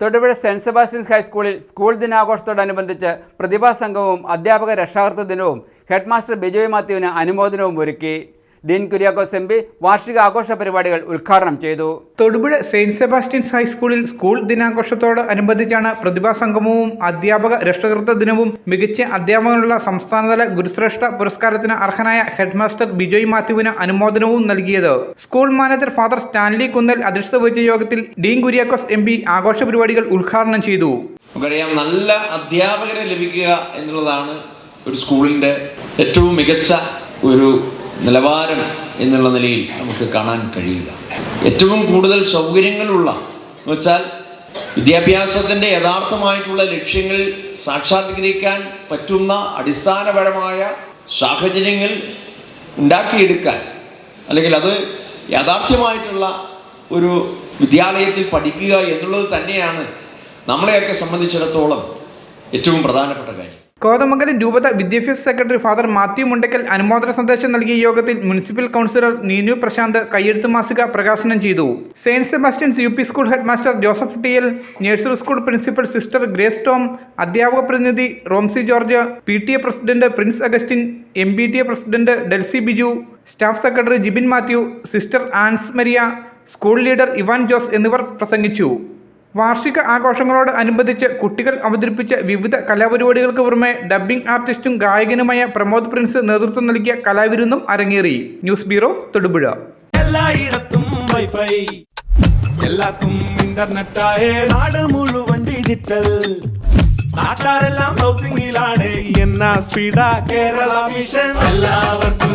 Thodupuzha Saint Sebastian's ഹൈസ്കൂളിൽ school ദിനാഘോഷത്തോടനുബന്ധിച്ച് പ്രതിഭാ സംഘവും അധ്യാപക രക്ഷാകർത്തൃ ദിനവും ഹെഡ്മാസ്റ്റർ ബിജോയ് മാത്യുവിന് അനുമോദനവും ഒരുക്കി. ഡീൻ കുര്യാക്കോസ് എം പി വാർഷിക ആഘോഷ പരിപാടികൾ ഉദ്ഘാടനം ചെയ്തു. തൊടുപുഴ സെയിന്റ് സെബാസ്റ്റ്യൻസ് ഹൈസ്കൂളിൽ സ്കൂൾ ദിനാഘോഷത്തോട് അനുബന്ധിച്ചാണ് പ്രതിഭാ സംഗമവും അധ്യാപക രക്ഷകർത്തൃ ദിനവും മികച്ച അധ്യാപകനുള്ള സംസ്ഥാനതല ഗുരുശ്രേഷ്ഠ പുരസ്കാരത്തിന് അർഹനായ ഹെഡ്മാസ്റ്റർ ബിജോയ് മാത്യുവിന് അനുമോദനവും നൽകിയത്. School manager father Stanley Kunnel അധ്യക്ഷത വഹിച്ച യോഗത്തിൽ ഡീൻ കുര്യാക്കോസ് എം പി ആഘോഷ പരിപാടികൾ ഉദ്ഘാടനം ചെയ്തു. നമുക്കറിയാം നല്ല അധ്യാപകരെ ലഭിക്കുക എന്നുള്ളതാണ് ഒരു സ്കൂളിന്റെ ഏറ്റവും മികച്ച ഒരു നിലവാരം എന്നുള്ള നിലയിൽ നമുക്ക് കാണാൻ കഴിയുക ഏറ്റവും കൂടുതൽ സൗകര്യങ്ങളുള്ള എന്ന് വെച്ചാൽ വിദ്യാഭ്യാസത്തിന്റെ യഥാർത്ഥമായിട്ടുള്ള ലക്ഷ്യങ്ങൾ സാക്ഷാത്കരിക്കാൻ പറ്റുന്ന അടിസ്ഥാനപരമായ സാഹചര്യങ്ങൾ ഉണ്ടാക്കിയെടുക്കാൻ അല്ലെങ്കിൽ അത് യാഥാർത്ഥ്യമായിട്ടുള്ള ഒരു വിദ്യാലയത്തിൽ പഠിക്കുക എന്നുള്ളത് തന്നെയാണ് നമ്മളെയൊക്കെ സംബന്ധിച്ചിടത്തോളം ഏറ്റവും പ്രധാനപ്പെട്ട കാര്യം. കോതമംഗലം രൂപത വിദ്യാഭ്യാസ സെക്രട്ടറി ഫാദർ മാത്യു മുണ്ടക്കൽ അനുമോദന സന്ദേശം നൽകിയ യോഗത്തിൽ മുനിസിപ്പൽ കൗൺസിലർ നീനു പ്രശാന്ത് കയ്യെഴുത്തു മാസിക പ്രകാശനം ചെയ്തു. Saint Sebastian's U P school head master Joseph T L nursery school principal sister Grace Tom അധ്യാപക പ്രതിനിധി Romsy George P T A president Prince Augustine M B T A president Delsy Biju staff secretary Jibin Mathew sister Ans Maria school leader Ivan Jose എന്നിവർ പ്രസംഗിച്ചു. വാർഷിക ആഘോഷങ്ങളോട് അനുബന്ധിച്ച് കുട്ടികൾ അവതരിപ്പിച്ച വിവിധ കലാപരിപാടികൾക്ക് പുറമെ ഡബ്ബിംഗ് ആർട്ടിസ്റ്റും ഗായകനുമായ പ്രമോദ് പ്രിൻസ് നേതൃത്വം നൽകിയ കലാവിരുന്നും അരങ്ങേറി. News bureau Thodupuzha. വൈഫൈ. എല്ലാത്തും ഇന്റർനെറ്റായേ നാട് മുഴുവൻ ഡിജിറ്റൽ നാട്ടാരെല്ലാം എന്നാ സ്പീഡാ കേരള മിഷൻ എല്ലാവർക്കും